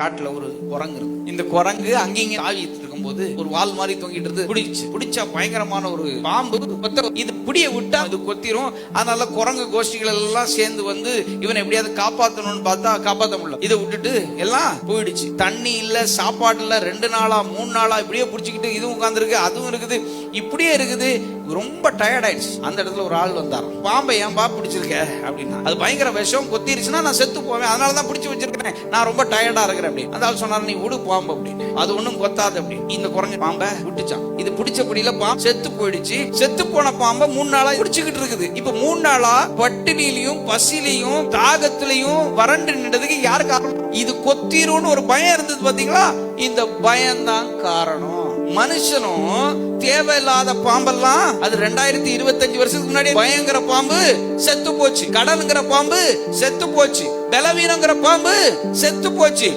காட்டுல ஒரு குரங்கு இருக்கு. இந்த குரங்கு அங்கங்க ஆவிட்டு இருக்கும்போது ஒரு வால் மாதிரி தொங்கிட்டு இருந்து பிடிச்சு பிடிச்சா பயங்கரமான ஒரு பாம்பு. கொத்த இது பிடிய விட்டா அது கொத்திரும். அதனால குரங்கு கோஷ்டிகள் எல்லாம் சேர்ந்து வந்து இவனை எப்படியாவது காப்பாத்தணும்னு பார்த்தா காப்பாத்த முடியல. இதை விட்டுட்டு எல்லாம் போயிடுச்சு. தண்ணி இல்ல சாப்பாடு இல்ல ரெண்டு நாளா மூணு நாளா இப்படியே பிடிச்சிக்கிட்டு இதுவும் உட்காந்துருக்கு அதுவும் இருக்குது. இப்படியே இருக்குது. ரொம்ப டயர்ட் ஆயிடுச்சு. அந்த இடத்துல ஒரு ஆள் வந்தார். பாம்பை ஏன் பா பிடிச்சிருக்க? அப்படின்னா அது பயங்கர விஷம் கொத்திருச்சுன்னா நான் செத்து போவேன். அதனால தான் பிடிச்சி வச்சிருக்கேன் நான் ரொம்ப டயர்டா இருக்கிறேன். அப்படின்னு. அந்த ஆள் சொன்னார் நீ விடு பாம்பு. அப்படின்னு. அது ஒண்ணும் கொத்தாது. அப்படின்னு. இந்த குரங்கு பாம்பை விட்டுச்சான். இது பிடிச்சபடியில பாம்பு செத்து போயிடுச்சு. செத்து போன பாம்பை மூணு நாளா பிடிச்சுக்கிட்டு இருக்குது. இப்ப மூணு நாளா பட்டினிலையும் பசிலையும் தாகத்திலையும் வறண்டு நின்றதுக்கு யாரு காரணம்? இது கொத்திரும்னு ஒரு பயம் இருந்தது பாத்தீங்களா? இந்த பயம்தான் காரணம். மனுஷனும் தேவையில்லாத பாம்பெல்லாம் அது ரெண்டாயிரத்தி இருபத்தஞ்சு வருஷத்துக்கு முன்னாடி பயங்கர பாம்பு செத்து போச்சு. கடலுங்கிற பாம்பு செத்து போச்சு. பலவீனங்கிற பாம்பு செத்து போச்சு.